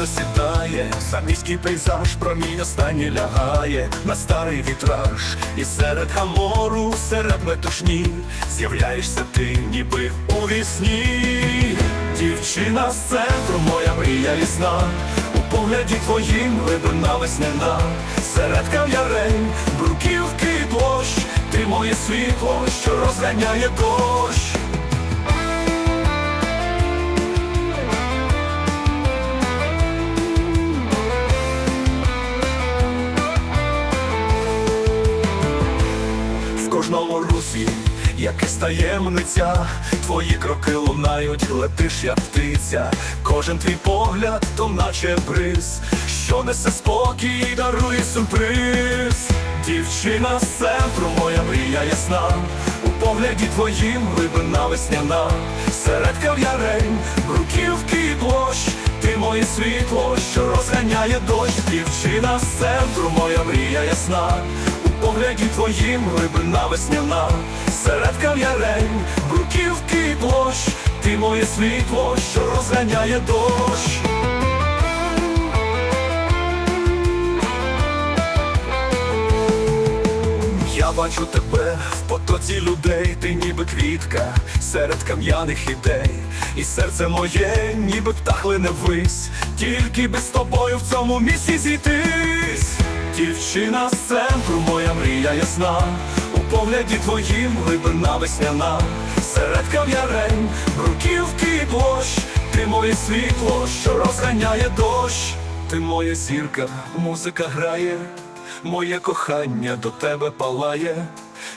засідає, за міський пейзаж промінь останній лягає. На старий вітраж, і серед гамору, серед метушні. З'являєшся ти, ніби у вісні. Дівчина з центру, моя мрія і сна, у погляді твоїм глибина весняна, серед кав'ярень, бруківки і площ, ти моє світло, що розганяє дощ. В кожному русі якась таємниця, твої кроки лунають, летиш, як птиця, кожен твій погляд, то наче бриз, що несе спокій дарує сюрприз. Дівчина центру, моя мрія ясна, у погляді твоїм глибина весняна, серед кав'ярень, бруківки і площ, ти моє світло, що розганяє дощ, дівчина з центру, моя мрія ясна. Погляді твоїм глибина весняна, серед кав'ярень, бруківки і площ, ти моє світло, що розганяє дощ. Я бачу тебе в потоці людей, ти ніби квітка серед кам'яних ідей, і серце моє, ніби птах лине ввись, тільки без тобою в цьому місці зійтись. Дівчина з центру, моя мрія ясна, у погляді твоїм глибина весняна, серед кав'ярень, бруківки і площ, ти моє світло, що розганяє дощ, ти моя зірка, музика грає. Моє кохання до тебе палає,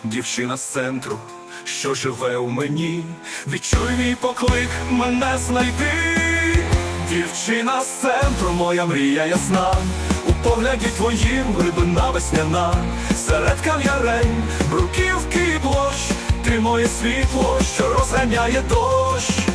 дівчина з центру, що живе у мені, відчуй мій поклик, мене знайди, дівчина з центру, моя мрія ясна, погляді твоїм глибина весняна, серед кав'ярень, бруківки і площ, ти моє світло, що розганяє дощ.